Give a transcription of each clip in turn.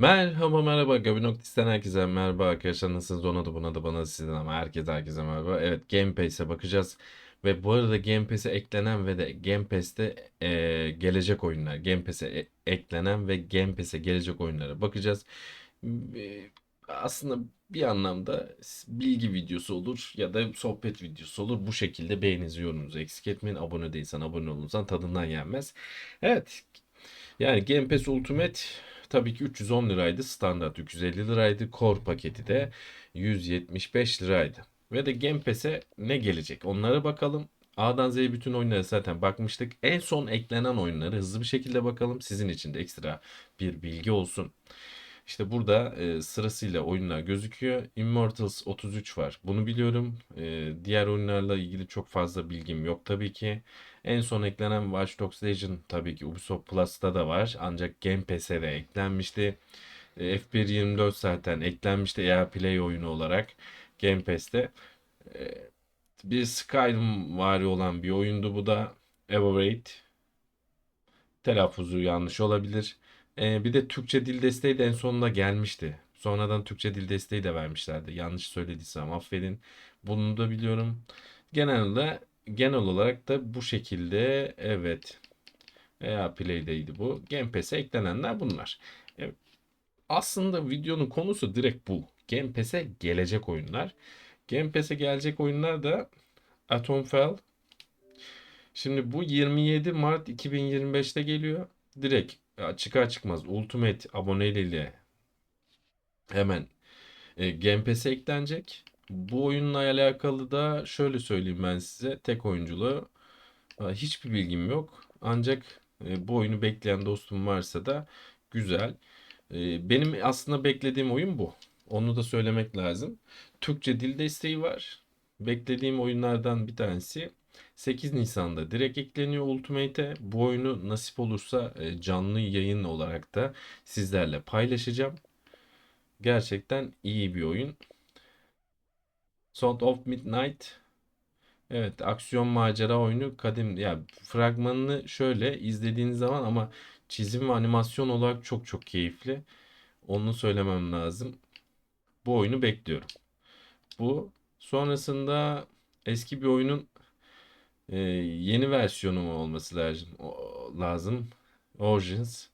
Merhaba merhaba Gabi Noktis'ten herkese merhaba arkadaşlar nasılsınız ona da buna da bana sizden ama herkes herkese merhaba. Evet Game Pass'e bakacağız ve bu arada Game Pass'e eklenen ve de Game Pass'te eee, gelecek oyunlar Game Pass'e e- eklenen ve Game Pass'e gelecek oyunlara bakacağız. Eee, Aslında bir anlamda bilgi videosu olur ya da sohbet videosu olur. Bu şekilde beğeninizi yorumunuzu eksik etmeyin. Abone değilsen abone olursan tadından yenmez. Evet yani Game Pass Ultimate tabii ki 310 liraydı. Standart 350 liraydı. Core paketi de 175 liraydı. Ve de Game Pass'e ne gelecek? Onlara bakalım. A'dan Z'ye bütün oyunlara zaten bakmıştık. En son eklenen oyunları hızlı bir şekilde bakalım. Sizin için de ekstra bir bilgi olsun. İşte burada e, sırasıyla oyunlar gözüküyor. Immortals 33 var. Bunu biliyorum. E, diğer oyunlarla ilgili çok fazla bilgim yok tabii ki. En son eklenen Watch Dogs Legion tabii ki Ubisoft Plus'ta da var. Ancak Game Pass'e de eklenmişti. E, F1 24 zaten eklenmişti EA Play oyunu olarak Game Pass'te. E, bir Skyrim vari olan bir oyundu bu da. Evourate. Telaffuzu yanlış olabilir. Ee, bir de Türkçe dil desteği de en sonunda gelmişti. Sonradan Türkçe dil desteği de vermişlerdi. Yanlış söylediysem affedin. Bunu da biliyorum. Genelde genel olarak da bu şekilde evet. EA Play'deydi bu. Game Pass'e eklenenler bunlar. Evet. Aslında videonun konusu direkt bu. Game Pass'e gelecek oyunlar. Game Pass'e gelecek oyunlar da Atomfell. Şimdi bu 27 Mart 2025'te geliyor. Direkt çıkar çıkmaz Ultimate aboneliğiyle hemen e, Game Pass'e eklenecek. Bu oyunla alakalı da şöyle söyleyeyim ben size. Tek oyunculuğu e, hiçbir bilgim yok. Ancak e, bu oyunu bekleyen dostum varsa da güzel. E, benim aslında beklediğim oyun bu. Onu da söylemek lazım. Türkçe dil desteği var. Beklediğim oyunlardan bir tanesi 8 Nisan'da direkt ekleniyor Ultimate'e. Bu oyunu nasip olursa e, canlı yayın olarak da sizlerle paylaşacağım. Gerçekten iyi bir oyun. Sound of Midnight. Evet, aksiyon macera oyunu kadim ya fragmanını şöyle izlediğiniz zaman ama çizim ve animasyon olarak çok çok keyifli. Onu söylemem lazım. Bu oyunu bekliyorum. Bu sonrasında eski bir oyunun ee, yeni versiyonu mu olması lazım? O- lazım. Origins.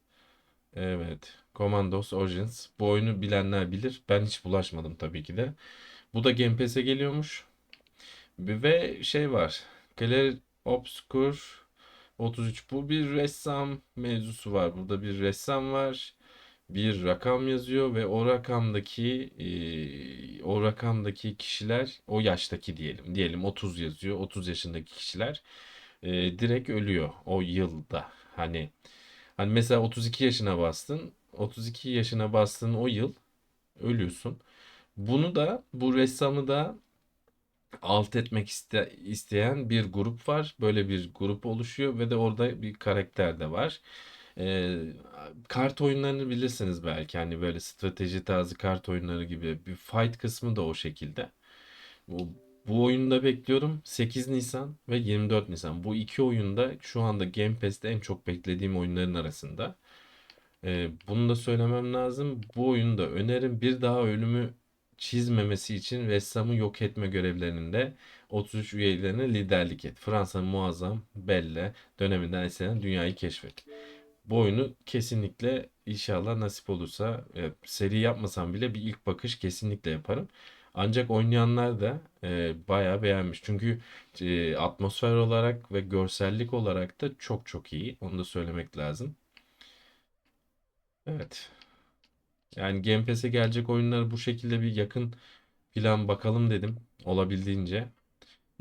Evet. Commandos Origins. Bu oyunu bilenler bilir. Ben hiç bulaşmadım tabii ki de. Bu da Game Pass'e geliyormuş. Ve şey var. Clair Obscur 33. Bu bir ressam mevzusu var. Burada bir ressam var. Bir rakam yazıyor ve o rakamdaki e, o rakamdaki kişiler o yaştaki diyelim. Diyelim 30 yazıyor. 30 yaşındaki kişiler e, direkt ölüyor o yılda. Hani hani mesela 32 yaşına bastın. 32 yaşına bastığın o yıl ölüyorsun. Bunu da bu ressamı da alt etmek iste- isteyen bir grup var. Böyle bir grup oluşuyor ve de orada bir karakter de var. Ee, kart oyunlarını bilirsiniz belki hani böyle strateji tarzı kart oyunları gibi bir fight kısmı da o şekilde. Bu, bu oyunu bekliyorum 8 Nisan ve 24 Nisan. Bu iki oyunda şu anda Game Pass'te en çok beklediğim oyunların arasında. Ee, bunu da söylemem lazım. Bu oyunu da önerim. Bir daha ölümü çizmemesi için ressamı yok etme görevlerinde 33 üyelerine liderlik et. Fransa'nın muazzam Belle döneminden esinlenen dünyayı keşfet. Bu oyunu kesinlikle inşallah nasip olursa e, seri yapmasam bile bir ilk bakış kesinlikle yaparım. Ancak oynayanlar da e, bayağı beğenmiş. Çünkü e, atmosfer olarak ve görsellik olarak da çok çok iyi. Onu da söylemek lazım. Evet. Yani Game Pass'e gelecek oyunları bu şekilde bir yakın plan bakalım dedim. Olabildiğince.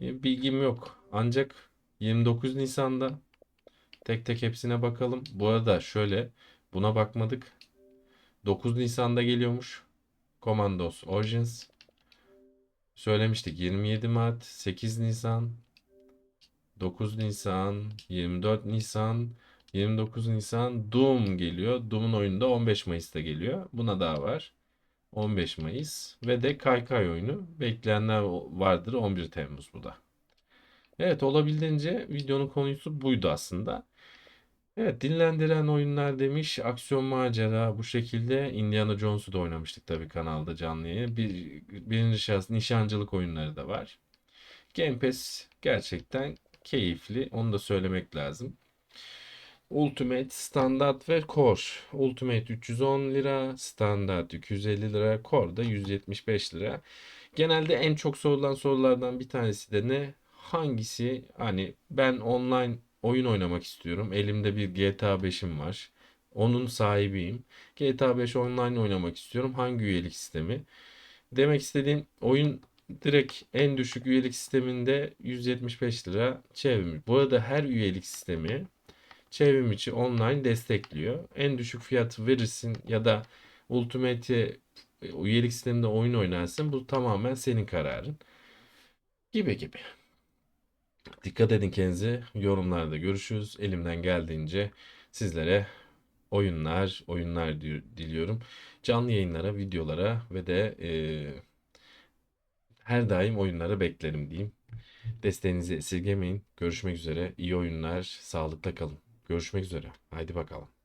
E, bilgim yok. Ancak 29 Nisan'da tek tek hepsine bakalım. Bu arada şöyle buna bakmadık. 9 Nisan'da geliyormuş. Commandos Origins. Söylemiştik 27 Mart, 8 Nisan, 9 Nisan, 24 Nisan, 29 Nisan Doom geliyor. Doom'un oyunu da 15 Mayıs'ta geliyor. Buna daha var. 15 Mayıs ve de Kaykay oyunu. Bekleyenler vardır 11 Temmuz bu da. Evet olabildiğince videonun konusu buydu aslında. Evet, dinlendiren oyunlar demiş. Aksiyon macera bu şekilde. Indiana Jones'u da oynamıştık tabii kanalda canlı yayın. Bir, birinci şahıs nişancılık oyunları da var. Game Pass gerçekten keyifli. Onu da söylemek lazım. Ultimate, Standart ve Core. Ultimate 310 lira, Standart 250 lira, Core da 175 lira. Genelde en çok sorulan sorulardan bir tanesi de ne? Hangisi? Hani ben online oyun oynamak istiyorum. Elimde bir GTA 5'im var. Onun sahibiyim. GTA 5 online oynamak istiyorum. Hangi üyelik sistemi? Demek istediğim oyun direkt en düşük üyelik sisteminde 175 lira çevrim. Bu arada her üyelik sistemi çevrim içi online destekliyor. En düşük fiyatı verirsin ya da Ultimate'e e, üyelik sisteminde oyun oynarsın. Bu tamamen senin kararın. Gibi gibi. Dikkat edin kendinize. Yorumlarda görüşürüz. Elimden geldiğince sizlere oyunlar, oyunlar diliyorum. Canlı yayınlara, videolara ve de e, her daim oyunlara beklerim diyeyim. Desteğinizi esirgemeyin. Görüşmek üzere. İyi oyunlar. Sağlıkla kalın. Görüşmek üzere. Haydi bakalım.